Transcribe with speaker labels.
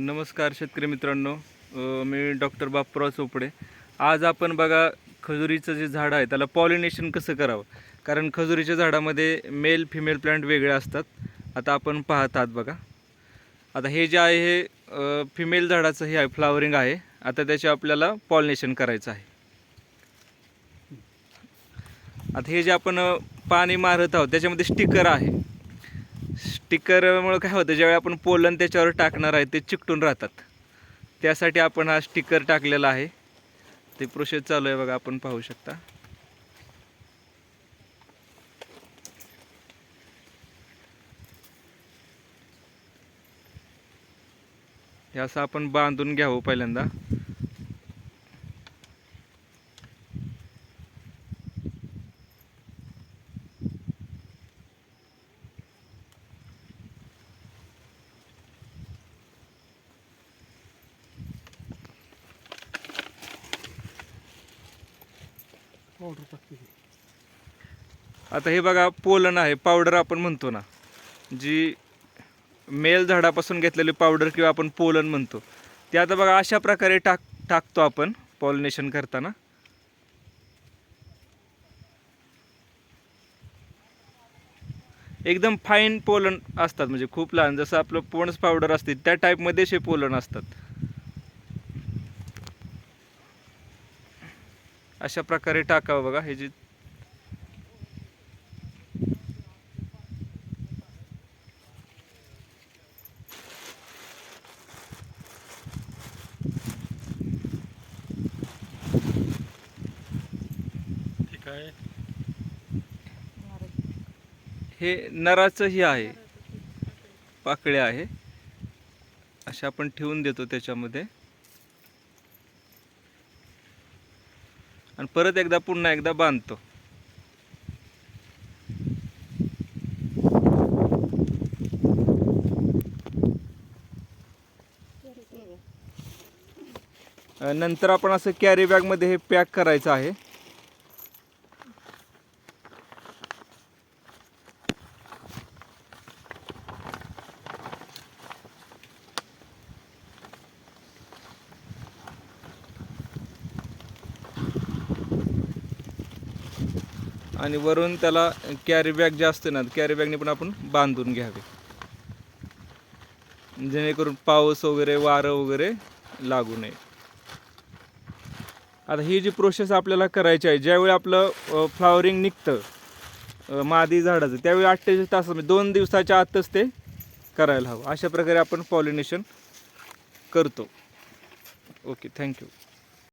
Speaker 1: नमस्कार शेतकरी मित्रांनो. मी डॉक्टर बापराव चोपडे. आज आपण बघा खजुरीचं जे झाड आहे त्याला पॉलिनेशन कसं करावं? कारण खजुरीच्या झाडामध्ये मेल फिमेल प्लांट वेगळे असतात. आता आपण पाहत आहात बघा. आता हे जे आहे हे फिमेल झाडाचं हे आहे फ्लावरिंग आहे. आता त्याचे आपल्याला पॉलिनेशन करायचं आहे. आता हे जे आपण पाणी मारत आहोत त्याच्यामध्ये स्टिकर आहे. स्टिकरमुळं काय होतं ज्यावेळी आपण पोलन त्याच्यावर टाकणार आहे ते चिकटून राहतात. त्यासाठी आपण हा स्टिकर टाकलेला आहे. ते प्रोसेस चालू आहे बघा आपण पाहू शकता. हे असं आपण बांधून घ्यावं पहिल्यांदा.
Speaker 2: पावडर टाकते
Speaker 1: आता हे बघा पोलन आहे पावडर आपण म्हणतो ना. जी मेल झाडापासून घेतलेली पावडर किंवा आपण पोलन म्हणतो. ते आता बघा अशा प्रकारे टाक टाकतो आपण पॉलिनेशन करताना. एकदम फाईन पोलन असतात म्हणजे खूप लहान. जसं आपलं पोणस पावडर असते त्या टाईपमध्ये हे पोलन असतात. अशा प्रकारे टाकावं बघा हे जे हे नराचं ही आहे. पाकळे आहे. अशा आपण ठेवून देतो त्याच्यामध्ये. आणि परत एकदा पुन्हा एकदा बांधतो. नंतर आपण असं कॅरी बॅगमध्ये हे पॅक करायचं आहे. आणि वरून त्याला कॅरी बॅग जे असते ना कॅरी बॅगने पण आपण बांधून घ्यावे. जेणेकरून पाऊस वगैरे वारं वगैरे लागू नये. आता ही जी प्रोसेस आपल्याला करायची आहे ज्यावेळी आपलं फ्लावरिंग निघतं मादी झाडाचं त्यावेळी अठ्ठेचाळीस तास म्हणजे दोन दिवसाच्या आतच ते करायला हवं. अशा प्रकारे आपण पॉलिनेशन करतो. Okay thank you